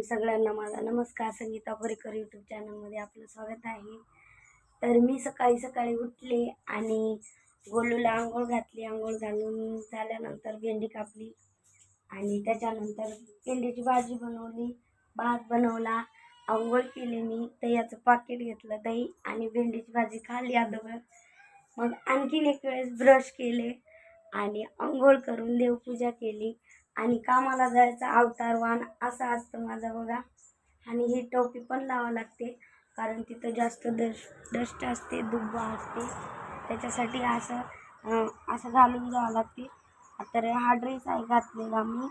Friend सगळ्यांना माझा नमस्कार. संगीता परिकर यूट्यूब चॅनलमध्ये आपलं स्वागत आहे. तर मी सकाळी सकाळी उठले आणि गोलूला आंघोळ घातली. आंघोळ घालून झाल्यानंतर भेंडी कापली आणि त्याच्यानंतर भेंडीची भाजी बनवली. भात बनवला. आंघोळ केली मी. दह्याचं पाकिट घेतलं दही आणि भेंडीची भाजी खाल्ली अगोदर मग आणखीन एक वेळेस ब्रश केले आणि आंघोळ करून देवपूजा केली. आणि कामाला जायचा अवतार वाण असा असतं माझा बघा. आणि ही टोपी पण लावावं लागते कारण तिथं जास्त दश डस्ट असते दुब्बा असते. त्याच्यासाठी असं असं घालून जावं लागते. तर हा ड्रेस आहे घातलेला मी.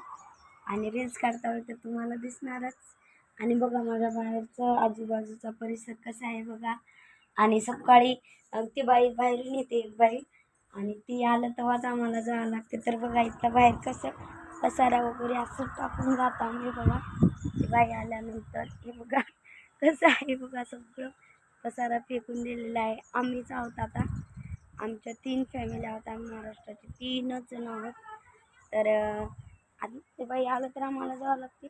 आणि रील्स काढता वेळ तर तुम्हाला दिसणारच. आणि बघा माझ्या बाहेरचं आजूबाजूचा परिसर कसा आहे बघा. आणि सकाळी ती बाई बाहेरून येते एक बाई. आणि ती आलं तेव्हाच आम्हाला जावं लागते. तर बघा इथं बाहेर कसं पसारा वगैरे असं टाकून जात आम्ही बघा. बाई आल्यानंतर हे बघा. कसं आहे बघा सगळं. पसारा फेकून दिलेला आहे. आम्हीच आहोत आता. आमच्या तीन फॅमिली आहोत आम्ही महाराष्ट्राचे. तीनच जण आहोत. तर आधी ते बाई आलं तर आम्हाला जावं लागते.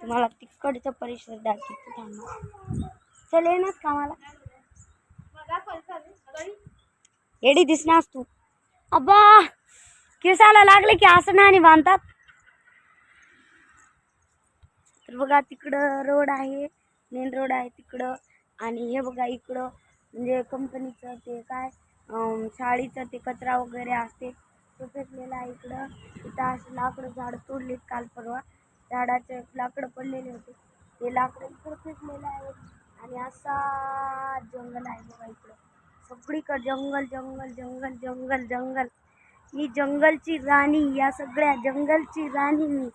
तुम्हाला तिकडचा परिसर दाखवते थांबा. चल येणार का मला एडी दिसणार तू. अब्बा! केसाला लागले की असं नाही बांधतात? तर बघा तिकडं रोड आहे मेन रोड आहे तिकडं. आणि हे बघा इकडं म्हणजे कंपनीचं ते काय शाळेचं ते कचरा वगैरे असते तो फेकलेला आहे इकडं. इथं असं लाकडं झाडं तोडलीत काल परवा. झाडाचे लाकडं पडलेले होते. ते लाकडं इकडं फेकलेलं आहे. आणि असा जंगल आहे बघा इकडं. सगळीकडं जंगल जंगल जंगल जंगल जंगल. मी जंगलची राणी या सगळ्या जंगलची राणी मी.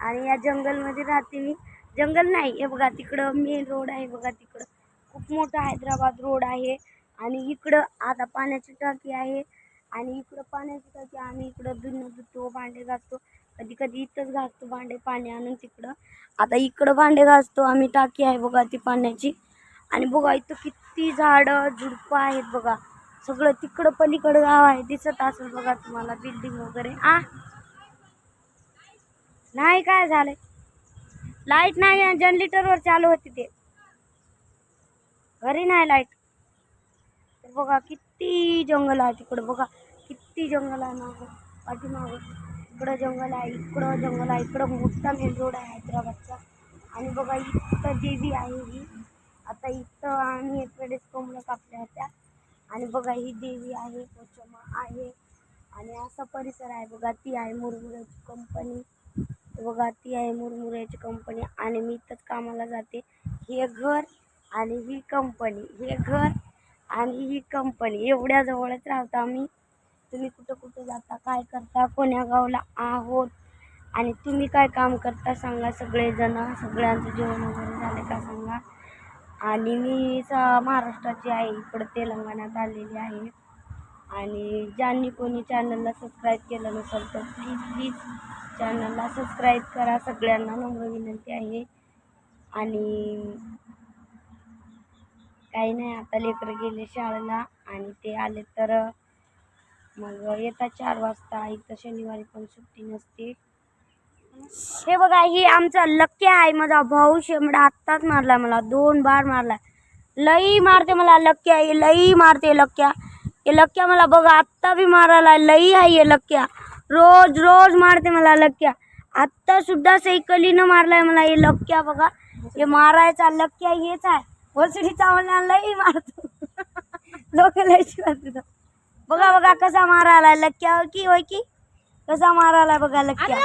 आणि या जंगलमध्ये राहते मी. जंगल नाही हे बघा तिकडं मेन रोड आहे बघा तिकडं. खूप मोठा हैदराबाद रोड आहे. आणि इकडं आता पाण्याची टाकी आहे. आणि इकडं पाण्याची टाकी आम्ही इकडं धुणं धुतो भांडे घासतो. कधी कधी इथंच घासतो भांडे पाणी आणून तिकडं. आता इकडं भांडे घासतो आम्ही टाकी आहे बघा ती पाण्याची. आणि बघा इथं किती झाडं झुडपं आहेत बघा. सगळं तिकडं पलीकडं गाव आहे दिसत असेल बघा तुम्हाला बिल्डिंग वगैरे. आ? नाही काय झालंय? लाइट नाही जनरेटरवर चालू होती ते. घरी नाही लाइट तर बघा किती जंगल आहे तिकडं बघा. किती जंगल आहे मागं पाठीमागं. इकडं जंगल आहे इकडं जंगल आहे इकडं मोठा मेन रोड आहे हैदराबादचा. आणि बघा इथं देवी आहे ही. आता इथं आम्ही एक कोंबड्या कापल्या होत्या. आणि बघा ही देवी आहे पोचमा आहे. आणि असा परिसर आहे बघा ती आहे मुरमुऱ्याची कंपनी बघा ती आहे मुरमुऱ्याची कंपनी आणि मी इथंच कामाला जाते. हे घर आणि ही कंपनी हे घर आणि ही कंपनी एवढ्या जवळच राहतो आम्ही. तुम्ही कुठं कुठं जाता काय करता कोण्या गावला आहोत? आणि तुम्ही काय काम करता सांगा सगळेजण. सगळ्यांचं जेवण वगैरे झालं का सांगा. आणि मी स महाराष्ट्राची आहे इकडं तेलंगणात आलेली आहे. आणि ज्यांनी कोणी चॅनलला सबस्क्राईब केलं नसेल तर प्लीज प्लीज चॅनलला सबस्क्राईब करा. सगळ्यांना नम्र विनंती आहे. आणि काही नाही आता लेकरं गेले शाळेला आणि ते आले तर मग येतात चार वाजता. इथं शनिवारी पण सुट्टी नसते. हे बघा ही आमचा लक्की आहे माझा भाऊ शेमडा आत्ताच मारला मला दोन बार मारला लई मारते मला लक्क्या हे लई मारते लक्क्या. हे लक्क्या मला बघा आत्ता बी मारायला लई आहे हे लक्क्या. रोज रोज मारते मला लक्क्या. आत्ता सुद्धा सायकलीनं मारलाय मला हे लक्क्या बघा. हे मारायचा लक्क्या हेच आहे. वसुलीचा चावला लई मारतो. लोक लई मारतो बघा बघा कसा मारायला लक्क्या की होय की कसा मारायला बघा लक्क्या.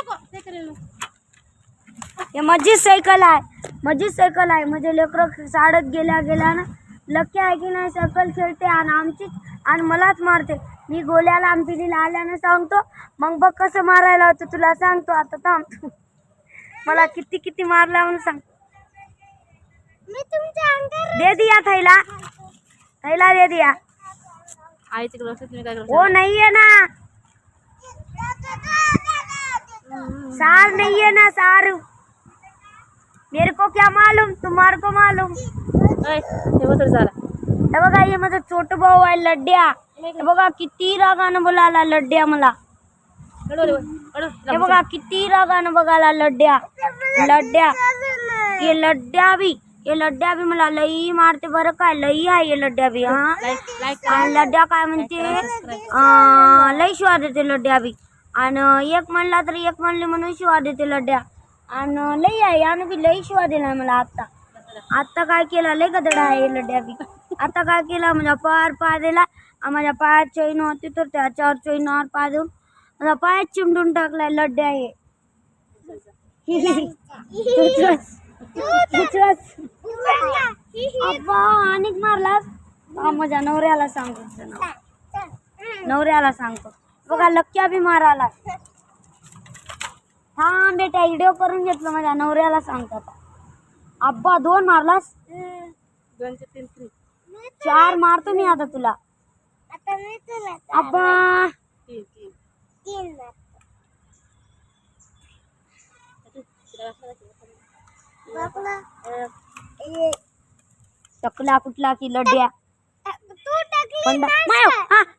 हे माझी सायकल आहे. माझी सायकल आहे. म्हणजे लेकरं शाळेत गेल्या गेल्या ना लक्की आहे की नाही? सायकल खेळते आणि आमची आणि मलाच मारते. मी गोल्याला आमच्या आल्यानं सांगतो. मग बघ कसं मारायला होतं. तुला सांगतो. आता थांब. मला किती किती मारला म्हणून सांग. दे दिया थैला. थैला दे दिया. तुम्ही काय वो नहीं. है ना. सार नहीं है ना सार मेरे को क्या मालूम? तुम्हारे को मालूम। हे बघ तरी झाला हे। बघा हे माझा छोट भाऊ आहे लड्ड्या बघा किती रागानं बोलायला लड्ड्या मला. हे बघा किती रागानं बघायला लड्ड्या लड्ड्या हे लड्ड्या बी हे लड्ड्या बी मला लई मारते बरं काय? लई आहे हे लड्ड्या बी हा? लड्ड्या काय म्हणते? लई शिवा देते लड्ड्या बी. आणि एक म्हणला तर एक म्हणले म्हणून शिवा देते लड्ड्या आणि लई आहे यानं बी लई शिवा दिला मला आत्ता. आत्ता काय केलं? लई गदडा आहे लड्ड्या बी. आता काय केलं? माझ्या पायावर पाय दिला आणि माझ्या पायात चैन होती तर त्याच्यावर चैनावर पाय देऊन माझा पाय चिमडून टाकलाय लड्ड्या हे. अब्बा अनेक मारलास? माझ्या नवऱ्याला सांगतो नवऱ्याला सांगतो. बघा लक्क्या बी माराला थांब बेटा व्हिडिओ करून घेतलं माझ्या नवऱ्याला सांगतो आता. अब्बा दोन मारलास? दोनशे तीन तीन चार मारतो मी आता तुला. अब्बा तीन तीन टकला कुठला की लड्ड्या पंडा मायो, हा,